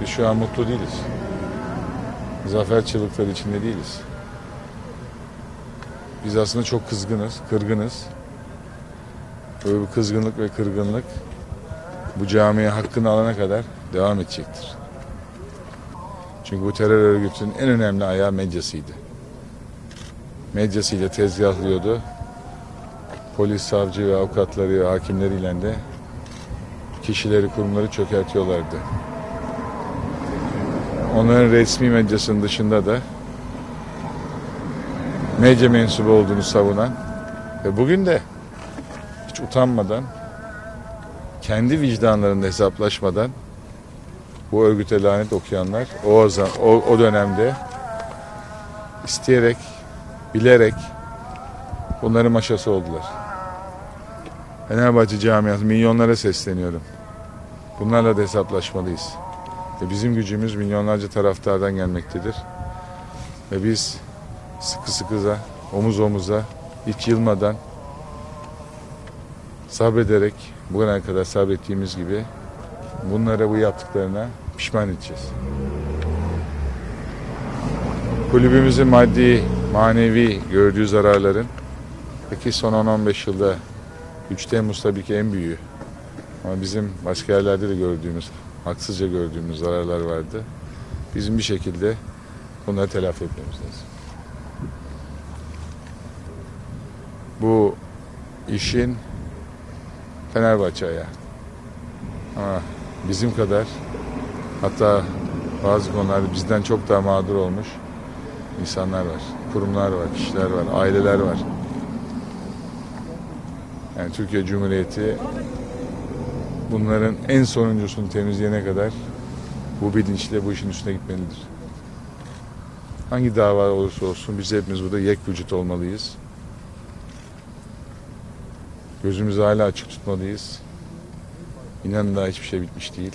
Biz şu an mutlu değiliz. Zafer çığlıkları içinde değiliz. Biz aslında çok kızgınız, kırgınız. Böyle bir kızgınlık ve kırgınlık bu camiye hakkını alana kadar devam edecektir. Çünkü bu terör örgütünün en önemli ayağı medyasıydı. Medyasıyla tezgahlıyordu. Polis, savcı ve avukatları, hakimleriyle de kişileri, kurumları çökertiyorlardı. Onların resmi medyasının dışında da medya mensubu olduğunu savunan ve bugün de hiç utanmadan kendi vicdanlarında hesaplaşmadan bu örgüte lanet okuyanlar o, o, o dönemde isteyerek, bilerek bunların maşası oldular. Fenerbahçe camiası milyonlara sesleniyorum. Bunlarla da hesaplaşmalıyız. Ve bizim gücümüz milyonlarca taraftardan gelmektedir. Ve biz sıkı sıkıza, omuz omuza, hiç yılmadan sabrederek bugüne kadar sabrettiğimiz gibi bunlara bu yaptıklarına pişman edeceğiz. Kulübümüzün maddi, manevi gördüğü zararların peki son 10-15 yılda 3 Temmuz tabii ki en büyüğü. Ama bizim başka yerlerde de gördüğümüz, haksızca gördüğümüz zararlar vardı. Bizim bir şekilde bunları telafi etmemiz lazım. Bu işin Fenerbahçe ayağı. Ama bizim kadar hatta bazı konularda bizden çok daha mağdur olmuş insanlar var. Kurumlar var, kişiler var, aileler var. Yani Türkiye Cumhuriyeti bunların en sonuncusunu temizleyene kadar bu bilinçle bu işin üstüne gitmelidir. Hangi dava olursa olsun biz hepimiz burada yek vücut olmalıyız. Gözümüzü hala açık tutmalıyız. İnanın daha hiçbir şey bitmiş değil.